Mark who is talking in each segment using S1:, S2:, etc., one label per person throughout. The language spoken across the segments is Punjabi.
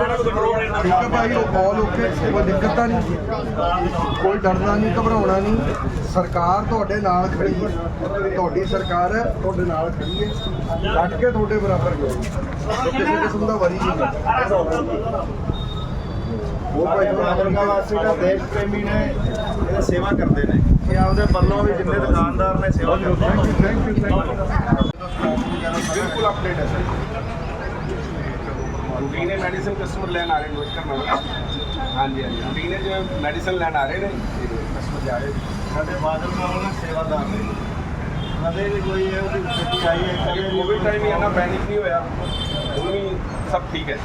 S1: ਠੀਕ ਹੈ ਭਾਈ ਉਹ ਕਾਲ ਓਕੇ ਕੋਈ ਦਿੱਕਤ ਤਾਂ ਨਹੀਂ ਕੋਈ ਡਰਨਾ ਨਹੀਂ ਘਬਰਾਉਣਾ ਨਹੀਂ। ਸਰਕਾਰ ਤੁਹਾਡੇ ਨਾਲ ਖੜੀ ਹੈ। ਤੁਹਾਡੀ ਸਰਕਾਰ ਹੈ ਤੁਹਾਡੇ ਨਾਲ ਖੜੀ ਹੈ। ਡਟ ਕੇ ਤੁਹਾਡੇ ਬਰਾਬਰ ਹੈ ਕਿਸੇ ਕਿਸਮ ਦਾ ਵਰੀ ਨਹੀਂ ਹੋਰ ਭਾਈ
S2: ਅਮਰੀਕਾ ਵਾਸੀ ਦਾ ਦੇਸ਼ ਪ੍ਰੇਮੀ ਨੇ ਇਹ ਸੇਵਾ ਕਰਦੇ ਨੇ। ਇਹ ਆਪਦੇ ਵੱਲੋਂ ਵੀ ਜਿੰਨੇ ਦੁਕਾਨਦਾਰ ਨੇ ਸੇਵਾ ਕਰਦੇ ਨੇ
S1: ਥੈਂਕ ਯੂ ਥੈਂਕ ਯੂ ਬਿਲਕੁਲ ਅਪਡੇਟ ਹੈ ਸਰ
S3: ਰੂਟੀਨ ਹੈ ਮੈਡੀਸਿਨ ਕਸਟਮਰ ਲੈਣ ਆ ਰਹੇ ਨੇ ਮੈਮ ਹਾਂਜੀ ਹਾਂਜੀ। ਰੂਟੀਨ ਹੈ ਜਿਵੇਂ ਮੈਡੀਸਿਨ ਲੈਣ ਆ ਰਹੇ ਨੇ ਕਸਟਮਰ ਜਾ ਰਹੇ ਨੇ।
S2: ਸਾਡੇ ਬਾਦਲ ਸਾਹਿਬ ਨੇ ਸੇਵਾਦਾਰ ਨੇ। ਕਦੇ ਵੀ ਕੋਈ ਇਹ ਉਹਦੀ ਸਥਿਤੀ ਆਈ ਹੈ ਕਦੇ ਵੀ
S3: ਕੋਵਿਡ ਟਾਈਮ ਹੀ ਇੰਨਾ ਪੈਨਿਕ ਨਹੀਂ ਹੋਇਆ। ਹੁਣ ਵੀ ਸਭ ਠੀਕ ਹੈ।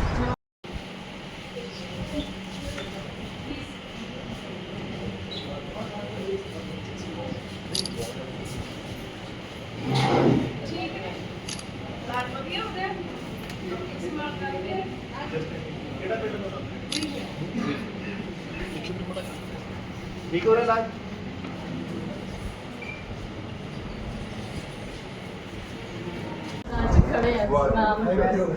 S2: ਠੀਕ ਹੋ ਰਿਹਾ ਇਲਾਜ?
S4: ਅੱਜ ਖੜੇ ਆ ਨਾਮ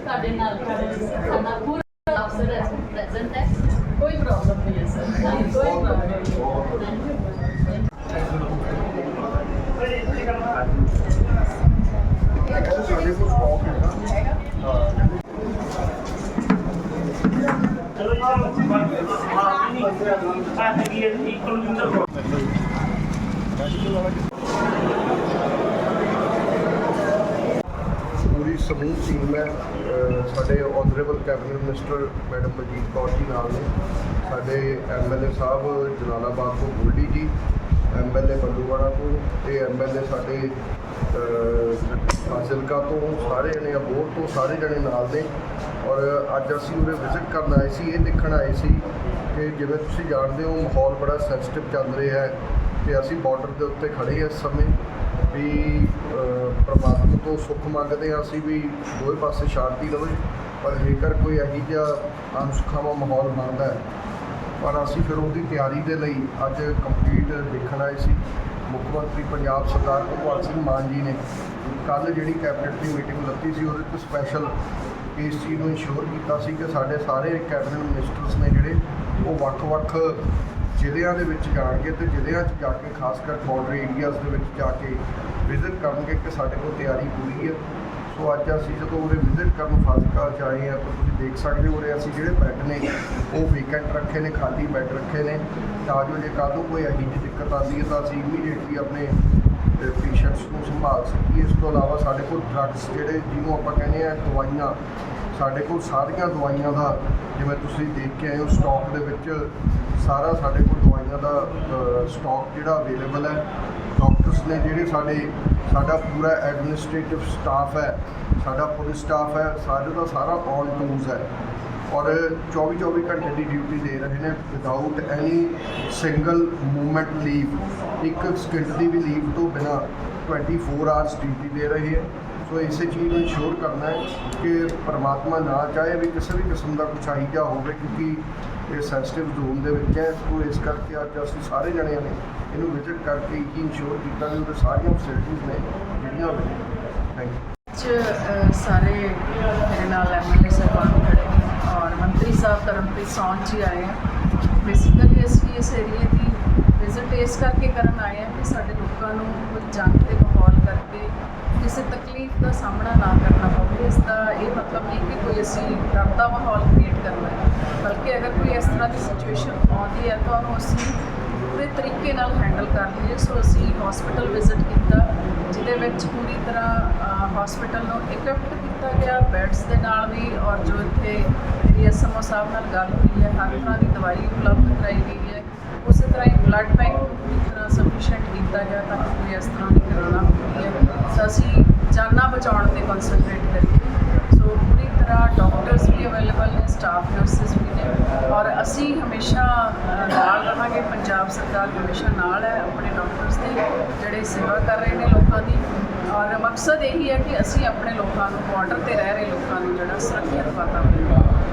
S4: ਸਾਡੇ ਨਾਲ ਖੜੇ ਨੇ। ਸਾਡਾ ਪੂਰਾ ਅਫਸਰ ਪ੍ਰੈਜ਼ੈਂਟ ਹੈ। ਕੋਈ ਪ੍ਰੋਬਲਮ ਨਹੀਂ ਹੈ ਸਰ ਕੋਈ ਪ੍ਰੋਬਲਮ
S1: ਸਾਡੇ ਪੂਰੀ ਸਮੂਹ ਟੀਮ ਹੈ, ਅਹ ਸਾਡੇ honourable cabinet minister madam Manjit Kaur ji ਨਾਲ ਨੇ, ਸਾਡੇ ਐਮਐਲਏ ਸਾਹਿਬ ਜਲਾਲਾਬਾਦ ਤੋਂ ਗੋਲਡੀ ਜੀ ਐਮਐਲਏ ਬੱਲੂਵਾੜਾ ਤੋਂ ਤੇ ਐਮਐਲਏ ਸਾਡੇ ਅਹ, ਫਾਜ਼ਿਲਕਾ ਤੋਂ ਸਾਰੇ ਜਣੇ ਅਬੋਹਰ ਤੋਂ ਸਾਰੇ ਜਣੇ ਨਾਲ ਦੇ ਔਰ ਅੱਜ ਅਸੀਂ ਉਰੇ ਵਿਜ਼ਿਟ ਕਰਨ ਆਏ ਸੀ ਇਹ ਦੇਖਣ ਆਏ ਸੀ ਕਿ ਜਿਵੇਂ ਤੁਸੀਂ ਜਾਣਦੇ ਹੋ ਮਾਹੌਲ ਬੜਾ ਸੈਂਸਿਟਿਵ ਚੱਲ ਰਿਹਾ ਹੈ ਤੇ ਅਸੀਂ ਬਾਰਡਰ ਦੇ ਉੱਤੇ ਖੜੇ ਹਾਂ ਇਸ ਸਮੇਂ ਵੀ ਅਹ, ਪ੍ਰਮਾਤਮਾ ਤੋਂ ਸੁੱਖ ਮੰਗਦੇ ਹਾਂ ਅਸੀਂ ਵੀ ਦੋਵੇਂ ਪਾਸੇ ਸ਼ਾਂਤੀ ਰਹੇ ਪਰ ਜੇਕਰ ਕੋਈ ਇਹੋ ਜਿਹਾ ਅਨਸੁਖਾਵਾਂ ਮਾਹੌਲ ਬਣਦਾ ਹੈ ਪਰ ਅਸੀਂ ਫਿਰ ਉਹਦੀ ਤਿਆਰੀ ਦੇ ਲਈ ਅੱਜ ਕੰਪਲੀਟ ਦੇਖਣ ਆਏ ਸੀ। ਮੁੱਖ ਮੰਤਰੀ ਪੰਜਾਬ ਸਰਦਾਰ ਭਗਵੰਤ ਸਿੰਘ ਮਾਨ ਜੀ ਨੇ ਕੱਲ ਜਿਹੜੀ ਕੈਬਨਿਟ ਦੀ ਮੀਟਿੰਗ ਲੱਤੀ ਸੀ, ਉਹਦੇ ਵਿੱਚ ਸਪੈਸ਼ਲ ਇਸ ਚੀਜ਼ ਨੂੰ ਇਨਸ਼ੋਰ ਕੀਤਾ ਸੀ ਕਿ ਸਾਡੇ ਸਾਰੇ ਕੈਬਨਿਟ ਮਿਨਿਸਟਰਸ ਨੇ ਜਿਹੜੇ ਉਹ ਵੱਖ-ਵੱਖ ਜ਼ਿਲ੍ਹਿਆਂ ਦੇ ਵਿੱਚ ਜਾਣਗੇ ਤੇ ਜ਼ਿਲ੍ਹਿਆਂ 'ਚ ਜਾ ਕੇ ਖਾਸ ਕਰ ਬਾਰਡਰ ਏਰੀਆਜ਼ ਦੇ ਵਿੱਚ ਜਾ ਕੇ ਵਿਜ਼ਿਟ ਕਰਨਗੇ ਕਿ ਸਾਡੇ ਕੋਲ ਤਿਆਰੀ ਪੂਰੀ ਹੈ। ਸੋ ਅੱਜ ਅਸੀਂ ਜਦੋਂ ਉਰੇ ਵਿਜ਼ਿਟ ਕਰਨ ਫਾਜ਼ਿਲਕਾ 'ਚ ਆਏ ਆ ਤਾਂ ਤੁਸੀਂ ਦੇਖ ਸਕਦੇ ਹੋ ਉਰੇ ਅਸੀਂ ਜਿਹੜੇ ਬੈੱਡ ਨੇ, ਉਹ ਵੀਕੈਂਟ ਰੱਖੇ ਨੇ, ਖਾਲੀ ਬੈੱਡ ਰੱਖੇ ਨੇ। ਤਾਂ ਜੋ ਜੇ ਕੱਲ੍ਹ ਨੂੰ ਕੋਈ ਇਹੋ ਜਿਹੀ ਦਿੱਕਤ ਆਉਂਦੀ ਹੈ, ਤਾਂ ਅਸੀਂ ਇਮੀਡੀਏਟਲੀ ਆਪਣੇ ਪੇਸ਼ੈਂਟਸ ਨੂੰ ਸੰਭਾਲ ਸਕੀਏ। ਇਸ ਤੋਂ ਇਲਾਵਾ ਸਾਡੇ ਕੋਲ ਡਰੱਗਸ ਜਿਹੜੇ ਜਿਹਨੂੰ ਆਪਾਂ ਕਹਿੰਦੇ ਆ ਦਵਾਈਆਂ, ਸਾਡੇ ਕੋਲ ਸਾਰੀਆਂ ਦਵਾਈਆਂ ਦਾ, ਜਿਵੇਂ ਤੁਸੀਂ ਦੇਖ ਕੇ ਆਏ ਹੋ ਸਟਾਕ ਦੇ ਵਿੱਚ ਸਾਰਾ ਸਾਡੇ ਕੋਲ ਦਵਾਈਆਂ ਦਾ ਸਟਾਕ ਜਿਹੜਾ ਅਵੇਲੇਬਲ ਹੈ। ਡਾਕਟਰਸ ਨੇ ਜਿਹੜੇ ਸਾਡੇ, ਸਾਡਾ ਪੂਰਾ ਐਡਮਿਨਿਸਟ੍ਰੇਟਿਵ ਸਟਾਫ ਹੈ, ਸਾਡਾ ਪੁਲਿਸ ਸਟਾਫ ਹੈ, ਸਾਡੇ ਦਾ ਸਾਰਾ ਔਨ ਟੂਲਸ ਹੈ। ਔਰ 24 24 ਘੰਟੇ ਦੀ ਡਿਊਟੀ ਦੇ ਰਹੇ ਨੇ without any single movement leave ਇੱਕ ਸਕਿੰਟ ਦੀ ਵੀ ਲੀਵ ਤੋਂ ਬਿਨਾ 24 ਆਵਰਸ ਡਿਊਟੀ ਦੇ ਰਹੇ ਹੈ। ਸੋ ਇਸੇ ਚੀਜ਼ ਨੂੰ ਇਨਸ਼ੋਰ ਕਰਨਾ ਹੈ ਕਿ ਪਰਮਾਤਮਾ ਨਾ ਚਾਹੇ ਵੀ ਕਿਸੇ ਵੀ ਕਿਸਮ ਦਾ ਕੁਛ ਆਹੀਜਾ ਹੋਵੇ, ਕਿਉਂਕਿ ਇਹ ਸੈਂਸਿਟਿਵ ਜ਼ੋਨ ਦੇ ਵਿੱਚ ਹੈ, ਸੋ ਇਸ ਕਰਕੇ ਅੱਜ ਅਸੀਂ ਸਾਰੇ ਜਣਿਆਂ ਨੇ ਇਹਨੂੰ ਵਿਜ਼ਿਟ ਕਰਕੇ ਹੀ ਇਨਸ਼ੋਰ ਕੀਤਾ ਵੀ ਉਹਦੇ ਸਾਰੀਆਂ ਫੈਸਿਲਿਟੀਜ਼ ਨੇ ਜਿਹੜੀਆਂ ਥੈਂਕ ਯੂ
S5: ਸਾਰੇ ਮੇਰੇ ਨਾਲ ਐਮਐਲਏ ਸਾਹਿਬਾਨ ਖੜੇ ਔਰ ਮੰਤਰੀ ਸਾਹਿਬ ਕਰਮਪ੍ਰੀਤ ਸੌਂਨ ਜੀ ਆਏ ਆ। ਬੇਸਿਕਲੀ ਅਸੀਂ ਇਸ ਏਰੀਏ ਦੀ ਵਿਜ਼ਿਟ ਇਸ ਕਰਕੇ ਕਰਨ ਆਏ ਆ ਕਿ ਸਾਡੇ ਲੋਕਾਂ ਨੂੰ ਕੋਈ ਜੰਗ 'ਤੇ ਮਾਹੌਲ ਕਰਕੇ ਕਿਸੇ ਤਕਲੀਫ ਦਾ ਸਾਹਮਣਾ ਨਾ ਕਰਨਾ ਪਵੇ। ਇਸ ਦਾ ਇਹ ਮਤਲਬ ਨਹੀਂ ਕਿ ਕੋਈ ਅਸੀਂ ਡਰ ਦਾ ਮਾਹੌਲ ਕ੍ਰੀਏਟ ਕਰਨਾ ਤਰ੍ਹਾਂ ਦੀ ਸਿਚੁਏਸ਼ਨ ਆਉਂਦੀ ਹੈ, ਤਾਂ ਉਹਨੂੰ ਅਸੀਂ ਪੂਰੇ ਤਰੀਕੇ ਨਾਲ ਹੈਂਡਲ ਕਰ ਲਈਏ। ਸੋ ਅਸੀਂ ਹਸਪੀਟਲ ਵਿਜ਼ਿਟ ਕੀਤਾ, ਜਿਹਦੇ ਵਿੱਚ ਪੂਰੀ ਤਰ੍ਹਾਂ ਹਸਪੀਟਲ ਨੂੰ ਇਕਵਿਪਡ ਕੀਤਾ ਗਿਆ। ਬੈੱਡਸ ਦੇ ਨਾਲ ਵੀ, ਔਰ ਜੋ ਇੱਥੇ ਮੇਰੀ ਐਸਐਮਓ ਸਾਹਿਬ ਨਾਲ ਗੱਲ ਹੋਈ ਹੈ, ਹਰ ਤਰ੍ਹਾਂ ਦੀ ਦਵਾਈ ਉਪਲਬਧ ਕਰਾਈ ਗਈ ਹੈ। ਉਸੇ ਤਰ੍ਹਾਂ ਹੀ ਬਲੱਡ ਬੈਂਕ ਪੂਰੀ ਤਰ੍ਹਾਂ ਸਫੀਸ਼ੀਐਂਟ ਕੀਤਾ ਗਿਆ ਤਾਂ ਕਿ ਕੋਈ ਇਸ ਤਰ੍ਹਾਂ ਦੀ ਘਟਨਾ ਹੁੰਦੀ ਹੈ। ਤਾਂ ਅਸੀਂ ਜਾਨਾਂ ਬਚਾਉਣ ਤੇ ਕਨਸੈਂਟਰੇਟ ਕਰੀਏ ਸੋ ਪੂਰੀ ਤਰ੍ਹਾਂ ਡਾਕਟਰਸ ਵੀ ਅਵੇਲੇਬਲ ਨੇ ਸਟਾਫ ਨਰਸਿਸ ਵੀ ਨੇ ਔਰ ਅਸੀਂ ਹਮੇਸ਼ਾ ਨਾਲ ਰਹਾਂਗੇ। ਪੰਜਾਬ ਸਰਕਾਰ ਹਮੇਸ਼ਾ ਨਾਲ ਹੈ, ਆਪਣੇ ਡਾਕਟਰਸ ਦੇ ਜਿਹੜੇ ਸੇਵਾ ਕਰ ਰਹੇ ਨੇ ਲੋਕਾਂ ਦੀ। ਔਰ ਮਕਸਦ ਇਹੀ ਹੈ ਕਿ ਅਸੀਂ ਆਪਣੇ ਲੋਕਾਂ ਨੂੰ ਬਾਰਡਰ ਤੇ ਰਹਿ ਰਹੇ ਲੋਕਾਂ ਨੂੰ ਜਿਹੜਾ ਸੁਰੱਖਿਅਤ ਵਾਤਾਵਰਨ